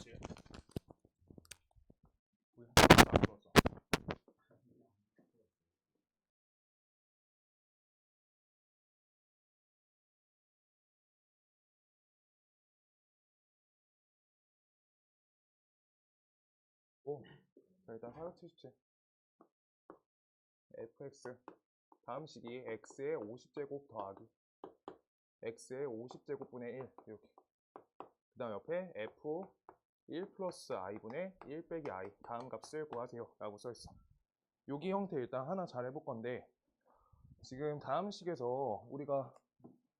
그렇지. 자 일단 477 fx. 다음 식이 x의 50제곱 더하기 x의 50제곱분의 1 이렇게. 그 다음 옆에 f 1 플러스 i분의 1 빼기 i 다음 값을 구하세요. 라고 써있어. 여기 형태 일단 하나 잘 해볼 건데 지금 다음 식에서 우리가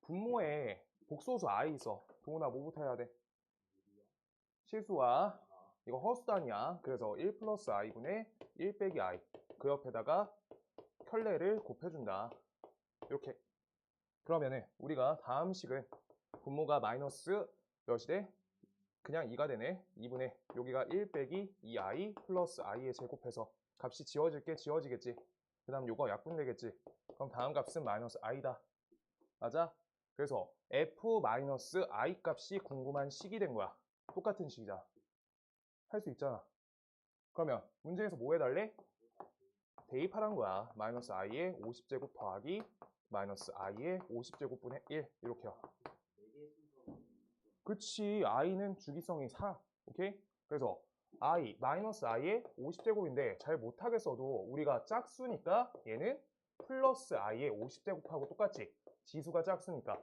분모에 복소수 i 있어. 동훈아 뭐부터 해야 돼? 실수와 이거 허수단이야. 그래서 1 플러스 i분의 1 빼기 i 그 옆에다가 켤레를 곱해준다. 이렇게. 그러면은 우리가 다음 식은 분모가 마이너스 몇이 돼? 그냥 2가 되네. 2분의 여기가 1 빼기 2i 플러스 i에 제곱해서 값이 지워질 게 지워지겠지. 그 다음 요거 약분되겠지. 그럼 다음 값은 마이너스 i다. 맞아? 그래서 f 마이너스 i 값이 궁금한 식이 된 거야. 똑같은 식이잖아 할수 있잖아. 그러면 문제에서 뭐 해달래? 대입하란 거야. 마이너스 i의 50제곱 더하기 마이너스 i의 50제곱분의 1 이렇게요 그치 i는 주기성이 4 오케이? 그래서 i 마이너스 i의 50제곱인데 잘 못하겠어도 우리가 짝수니까 얘는 플러스 i의 50제곱하고 똑같지 지수가 짝수니까.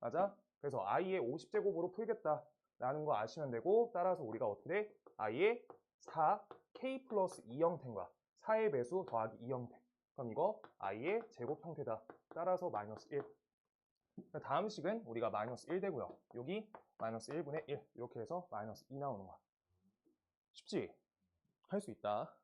맞아? 그래서 i의 50제곱으로 풀겠다 라는 거 아시면 되고 따라서 우리가 어떻게 돼? i의 4 k 플러스 2 형태인 거야. 4의 배수 더하기 2 형태. 그럼 이거 i의 제곱 형태다. 따라서 마이너스 1 다음 식은 우리가 마이너스 1 되고요. 여기 마이너스 1분의 1 이렇게 해서 마이너스 2 나오는 거야. 쉽지? 할 수 있다